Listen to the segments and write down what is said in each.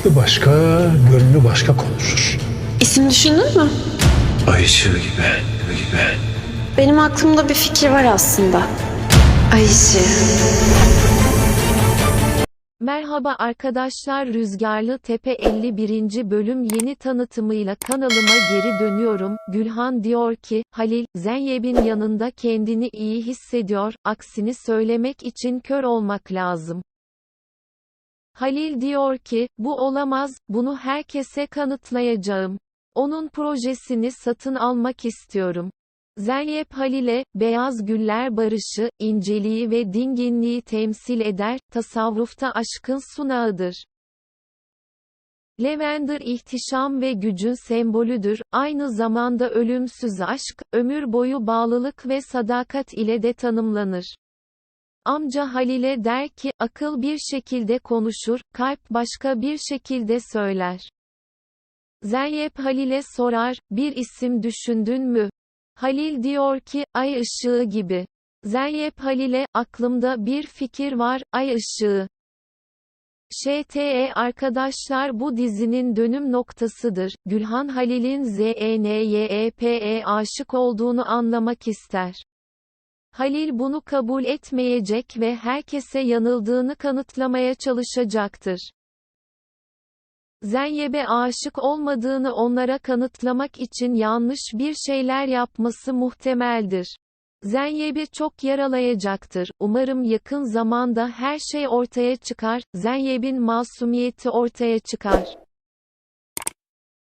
Aklı başka, gönlü başka konuşur. İsim düşündün mü? Ay ışığı gibi, gibi. Benim aklımda bir fikir var aslında. Ay ışığı. Merhaba arkadaşlar Rüzgarlı Tepe 51. bölüm yeni tanıtımıyla kanalıma geri dönüyorum. Gülhan diyor ki, Halil, Zeynep'in yanında kendini iyi hissediyor, aksini söylemek için kör olmak lazım. Halil diyor ki, bu olamaz, bunu herkese kanıtlayacağım. Onun projesini satın almak istiyorum. Zeynep Halil'e, beyaz güller barışı, inceliği ve dinginliği temsil eder, tasavvufta aşkın sunağıdır. Lavender ihtişam ve gücün sembolüdür, aynı zamanda ölümsüz aşk, ömür boyu bağlılık ve sadakat ile de tanımlanır. Amca Halil'e der ki, akıl bir şekilde konuşur, kalp başka bir şekilde söyler. Zeynep Halil'e sorar, bir isim düşündün mü? Halil diyor ki, ay ışığı gibi. Zeynep Halil'e, aklımda bir fikir var, ay ışığı. ŞTE arkadaşlar bu dizinin dönüm noktasıdır. Gülhan Halil'in ZENYEP'e aşık olduğunu anlamak ister. Halil bunu kabul etmeyecek ve herkese yanıldığını kanıtlamaya çalışacaktır. Zeynep'e aşık olmadığını onlara kanıtlamak için yanlış bir şeyler yapması muhtemeldir. Zeynep'i çok yaralayacaktır. Umarım yakın zamanda her şey ortaya çıkar, Zeynep'in masumiyeti ortaya çıkar.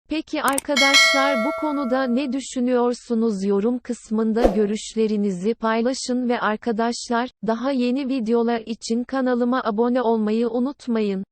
Peki arkadaşlar bu konuda ne düşünüyorsunuz yorum kısmında görüşlerinizi paylaşın ve arkadaşlar, daha yeni videolar için kanalıma abone olmayı unutmayın.